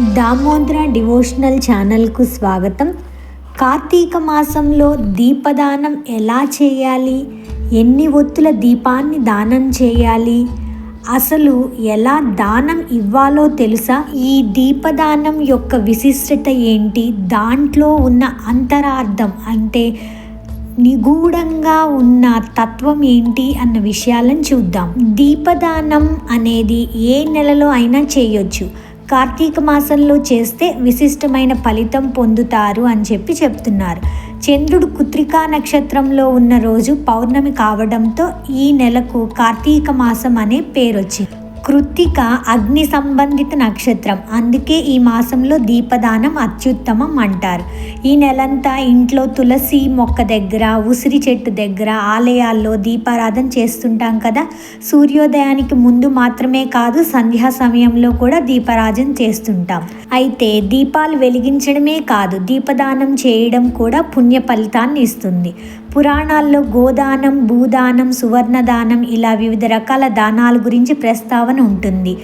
Damodra devotional ఛానల్కు స్వాగతం. కార్తీక మాసంలో దీపదానం ఎలా చేయాలి? ఎన్ని ఒత్తుల దీపాన్ని దానం చేయాలి? అసలు ఎలా దానం ఇవ్వాలో తెలుసా? ఈ దీపదానం యొక్క విశిష్టత ఏంటి? దాంట్లో ఉన్న అంతరార్థం అంటే నిగూఢంగా ఉన్న తత్వం ఏంటి అన్న విషయాలను చూద్దాం. దీపదానం అనేది ఏ నెలలో అయినా చేయొచ్చు. కార్తీక మాసంలో చేస్తే విశిష్టమైన ఫలితం పొందుతారు అని చెప్పి చెప్తున్నారు. చంద్రుడు కుత్రికా నక్షత్రంలో ఉన్న రోజు పౌర్ణమి కావడంతో ఈ నెలకు కార్తీక మాసం అనే పేరు వచ్చింది కృత్తిక అగ్ని సంబంధిత నక్షత్రం. అందుకే ఈ మాసంలో దీపదానం అత్యుత్తమం అంటారు. ఈ నెలంతా ఇంట్లో తులసి మొక్క దగ్గర ఉసిరి చెట్టు దగ్గర ఆలయాల్లో దీపారాధన చేస్తుంటాం కదా. సూర్యోదయానికి ముందు మాత్రమే కాదు సంధ్యా సమయంలో కూడా దీపారాధన చేస్తుంటాం. అయితే దీపాలు వెలిగించడమే కాదు దీపదానం చేయడం కూడా పుణ్య ఫలితాన్ని ఇస్తుంది. పురాణాల్లో గోదానం భూదానం సువర్ణదానం ఇలా వివిధ రకాల దానాల గురించి ప్రస్తావన ఉంటుంది.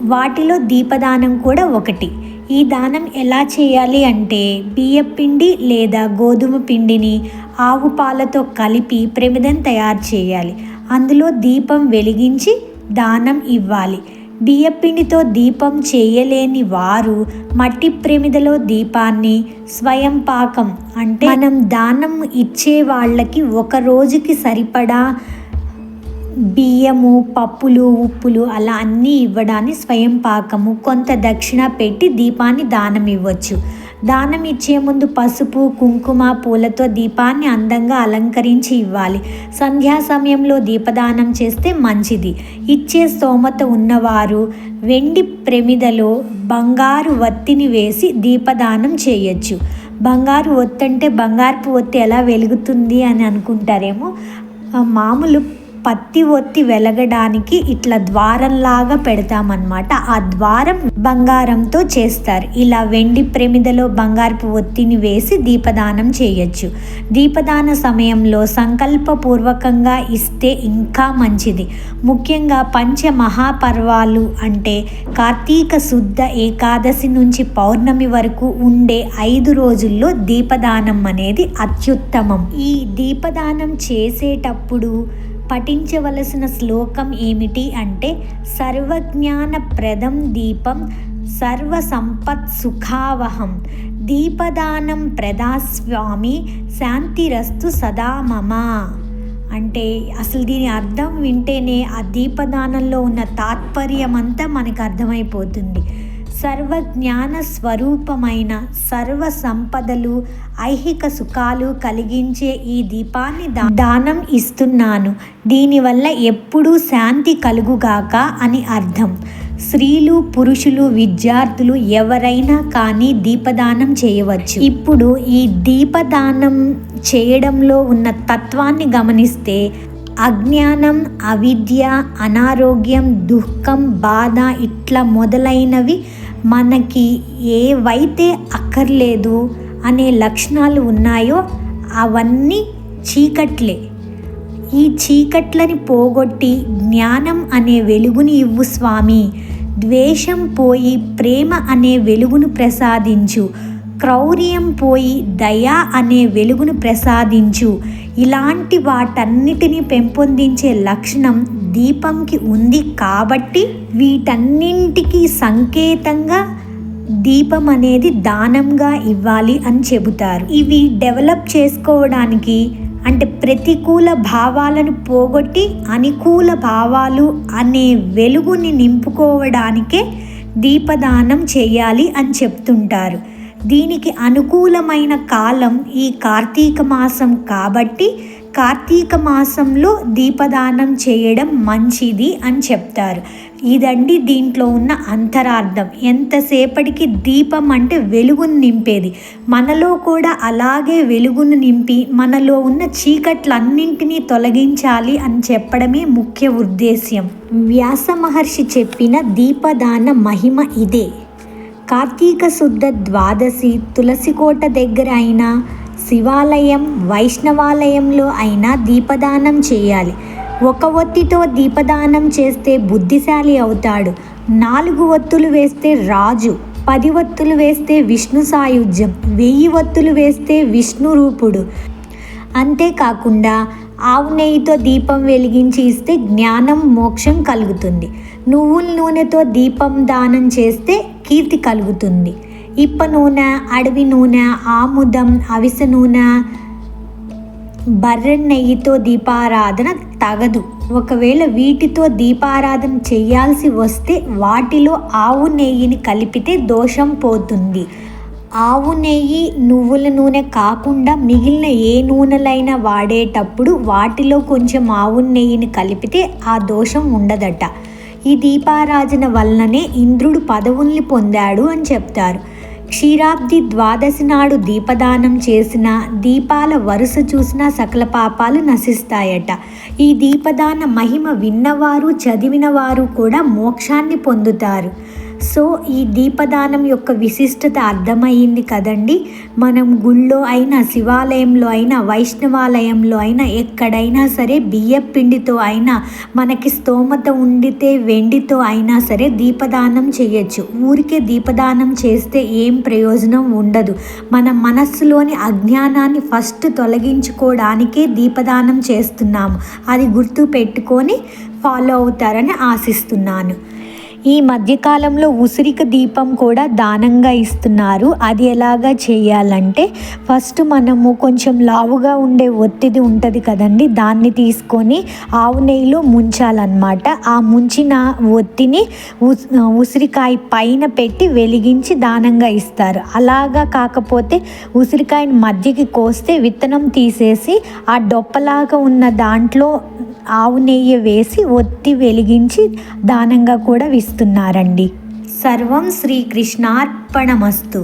వాటిలో దీపదానం కూడా ఒకటి. ఈ దానం ఎలా చేయాలి అంటే బియ్యపిండి లేదా గోధుమ పిండిని ఆవు పాలతో కలిపి ప్రమిదం తయారు చేయాలి. అందులో దీపం వెలిగించి దానం ఇవ్వాలి. బియ్యపిండితో దీపం చేయలేని వారు మట్టి ప్రమిదలో దీపాన్ని స్వయం పాకం అంటే మనం దానం ఇచ్చే వాళ్ళకి ఒక రోజుకి సరిపడా బియ్యము పప్పులు ఉప్పులు అలా అన్నీ ఇవ్వడాన్ని స్వయం పాకము. కొంత దక్షిణ పెట్టి దీపాన్ని దానం ఇవ్వచ్చు. దానం ఇచ్చే ముందు పసుపు కుంకుమ పూలతో దీపాన్ని అందంగా అలంకరించి ఇవ్వాలి. సంధ్యా సమయంలో దీపదానం చేస్తే మంచిది. ఇచ్చే స్తోమత ఉన్నవారు వెండి ప్రమిదలో బంగారు వత్తిని వేసి దీపదానం చేయొచ్చు. బంగారు ఒత్తి అంటే బంగారపు ఒత్తి ఎలా వెలుగుతుంది అని అనుకుంటారేమో? మామూలు పత్తి ఒత్తి వెలగడానికి ఇట్లా ద్వారంలాగా పెడతామన్నమాట. ఆ ద్వారం బంగారంతో చేస్తారు. ఇలా వెండి ప్రమిదలో బంగారపు ఒత్తిని వేసి దీపదానం చేయొచ్చు. దీపదాన సమయంలో సంకల్పపూర్వకంగా ఇస్తే ఇంకా మంచిది. ముఖ్యంగా పంచ మహాపర్వాలు అంటే కార్తీక శుద్ధ ఏకాదశి నుంచి పౌర్ణమి వరకు ఉండే ఐదు రోజుల్లో దీపదానం అనేది అత్యుత్తమం. ఈ దీపదానం చేసేటప్పుడు పఠించవలసిన శ్లోకం ఏమిటి అంటే సర్వజ్ఞాన ప్రదం దీపం సర్వ సంపత్ సుఖావహం దీపదానం ప్రదాస్వామి శాంతిరస్తు సదా మమ. అంటే అసలు దీని అర్థం వింటేనే ఆ దీపదానంలో ఉన్న తాత్పర్యం అంతా మనకు అర్థమైపోతుంది. సర్వజ్ఞాన స్వరూపమైన సర్వ సంపదలు ఐహిక సుఖాలు కలిగించే ఈ దీపాన్ని దానం ఇస్తున్నాను. దీనివల్ల ఎప్పుడూ శాంతి కలుగుగాక అని అర్థం. స్త్రీలు పురుషులు విద్యార్థులు ఎవరైనా కానీ దీపదానం చేయవచ్చు. ఇప్పుడు ఈ దీపదానం చేయడంలో ఉన్న తత్వాన్ని గమనిస్తే అజ్ఞానం అవిద్య అనారోగ్యం దుఃఖం బాధ ఇట్లా మొదలైనవి మనకి ఏవైతే అక్కర్లేదు అనే లక్షణాలు ఉన్నాయో అవన్నీ చీకట్లే. ఈ చీకట్లని పోగొట్టి జ్ఞానం అనే వెలుగుని ఇవ్వు స్వామి. ద్వేషం పోయి ప్రేమ అనే వెలుగును ప్రసాదించు. క్రౌర్యం పోయి దయా అనే వెలుగును ప్రసాదించు. ఇలాంటి వాటన్నిటిని పెంపొందించే లక్షణం దీపంకి ఉంది కాబట్టి వీటన్నింటికి సంకేతంగా దీపం అనేది దానంగా ఇవ్వాలి అని చెబుతారు. ఇవి డెవలప్ చేసుకోవడానికి అంటే ప్రతికూల భావాలను పోగొట్టి అనుకూల భావాలు అనే వెలుగుని నింపుకోవడానికే దీపదానం చేయాలి అని చెప్తుంటారు. దీనికి అనుకూలమైన కాలం ఈ కార్తీక మాసం కాబట్టి కార్తీక మాసంలో దీపదానం చేయడం మంచిది అని చెప్తారు. ఇదండి దీంట్లో ఉన్న అంతరార్థం. ఎంతసేపటికి దీపం అంటే వెలుగును నింపేది. మనలో కూడా అలాగే వెలుగును నింపి మనలో ఉన్న చీకట్లన్నింటినీ తొలగించాలి అని చెప్పడమే ముఖ్య ఉద్దేశ్యం. వ్యాస మహర్షి చెప్పిన దీపదాన మహిమ ఇదే. కార్తీక శుద్ధ ద్వాదశి తులసికోట దగ్గర అయినా శివాలయం వైష్ణవాలయంలో అయినా దీపదానం చేయాలి. ఒక ఒత్తితో దీపదానం చేస్తే బుద్ధిశాలి అవుతాడు. నాలుగు ఒత్తులు వేస్తే రాజు పది ఒత్తులు వేస్తే విష్ణు సాయుధ్యం వెయ్యి ఒత్తులు వేస్తే విష్ణు రూపుడు. అంతేకాకుండా ఆవు నెయ్యితో దీపం వెలిగించి ఇస్తే జ్ఞానం మోక్షం కలుగుతుంది. నువ్వుల నూనెతో దీపం దానం చేస్తే కీర్తి కలుగుతుంది. ఇప్ప నూనె అడవి నూనె ఆముదం అవిసె నూనె బర్రె నెయ్యితో దీపారాధన తగదు. ఒకవేళ వీటితో దీపారాధన చేయాల్సి వస్తే వాటిలో ఆవు నెయ్యిని కలిపితే దోషం పోతుంది. ఆవు నెయ్యి నువ్వుల నూనె కాకుండా మిగిలిన ఏ నూనెలైనా వాడేటప్పుడు వాటిలో కొంచెం ఆవు నెయ్యిని కలిపితే ఆ దోషం ఉండదట. ఈ దీపారాజన వలననే ఇంద్రుడు పదవుల్ని పొందాడు అని చెప్తారు. క్షీరాబ్ది ద్వాదశి నాడు దీపదానం చేసిన దీపాల వరుస చూసిన సకల పాపాలు నశిస్తాయట. ఈ దీపదాన మహిమ విన్నవారు చదివిన వారు కూడా మోక్షాన్ని పొందుతారు. సో ఈ దీపదానం యొక్క విశిష్టత అర్థమయ్యింది కదండి. మనం గుళ్ళో అయినా శివాలయంలో అయినా వైష్ణవాలయంలో అయినా ఎక్కడైనా సరే బియ్య పిండితో అయినా మనకి స్తోమత ఉండితే వెండితో అయినా సరే దీపదానం చేయొచ్చు. ఊరికే దీపదానం చేస్తే ఏం ప్రయోజనం ఉండదు. మన మనస్సులోని అజ్ఞానాన్ని ఫస్ట్ తొలగించుకోవడానికే దీపదానం చేస్తున్నాము. అది గుర్తు పెట్టుకొని ఫాలో అవుతారని ఆశిస్తున్నాను. ఈ మధ్యకాలంలో ఉసిరిక దీపం కూడా దానంగా ఇస్తున్నారు. అది ఎలాగా చేయాలంటే ఫస్ట్ మనము కొంచెం లావుగా ఉండే ఒత్తిడి ఉంటుంది కదండి. దాన్ని తీసుకొని ఆవు నెయ్యిలో ముంచాలన్నమాట. ఆ ముంచిన ఒత్తిని ఉస్ ఉసిరికాయ పైన పెట్టి వెలిగించి దానంగా ఇస్తారు. అలాగా కాకపోతే ఉసిరికాయని మధ్యకి కోస్తే విత్తనం తీసేసి ఆ డొప్పలాగా ఉన్న దాంట్లో ఆవు నెయ్యి వేసి ఒత్తి వెలిగించి దానంగా కూడా ఇస్తున్నారండి సర్వం శ్రీకృష్ణార్పణమస్తు